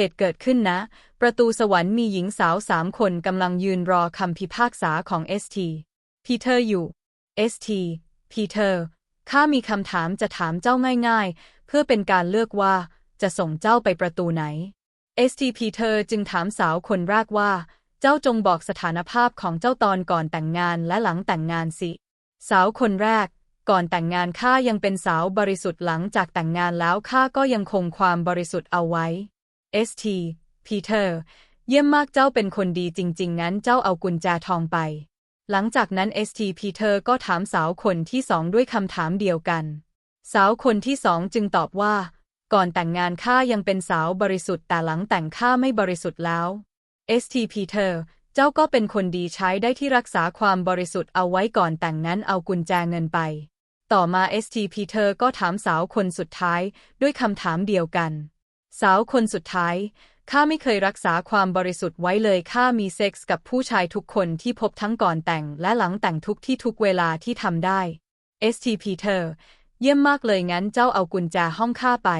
เหตุเกิดขึ้นนะ ประตูสวรรค์มีหญิงสาวสามคนกำลังยืนรอคำพิพากษาของเอสทีพีเตอร์อยู่เอสทีพีเตอร์ข้ามีคำถามจะถามเจ้าง่ายๆ เพื่อเป็นการเลือกว่าจะส่งเจ้าไปประตูไหนเอสทีพีเตอร์จึงถามสาวคนแรกว่า เจ้าจงบอกสถานภาพของเจ้าตอนก่อนแต่งงานและหลังแต่งงานสิ สาวคนแรก ก่อนแต่งงานข้ายังเป็นสาวบริสุทธิ์หลังจากแต่งงานแล้วข้าก็ยังคงความบริสุทธิ์เอาไว้ ST พีเตอร์ เยี่ยมมากเจ้าเป็นคนดีจริง ๆ งั้นเจ้าเอากุญแจทองไป หลังจากนั้น ST พีเตอร์ก็ถามสาวคนที่สองด้วยคำถามเดียวกัน สาวคนที่สองจึงตอบว่า ก่อนแต่งงานข้ายังเป็นสาวบริสุทธิ์แต่หลังแต่งข้าไม่บริสุทธิ์แล้ว ST พีเตอร์เจ้าก็เป็นคนดีใช้ได้ที่รักษาความบริสุทธิ์เอาไว้ก่อนแต่งนั้นเอากุญแจเงินไป ต่อมา ST พีเตอร์ก็ถามสาวคนสุดท้ายด้วยคำถามเดียวกัน สาวคนสุดท้าย ข้าไม่เคยรักษาความบริสุทธิ์ไว้เลยข้ามีเซ็กส์กับผู้ชายทุกคนที่พบทั้งก่อนแต่งและหลังแต่งทุกที่ทุกเวลาที่ทำได้ STP เธอเยี่ยมมากเลยงั้นเจ้าเอากุญแจห้องข้าไป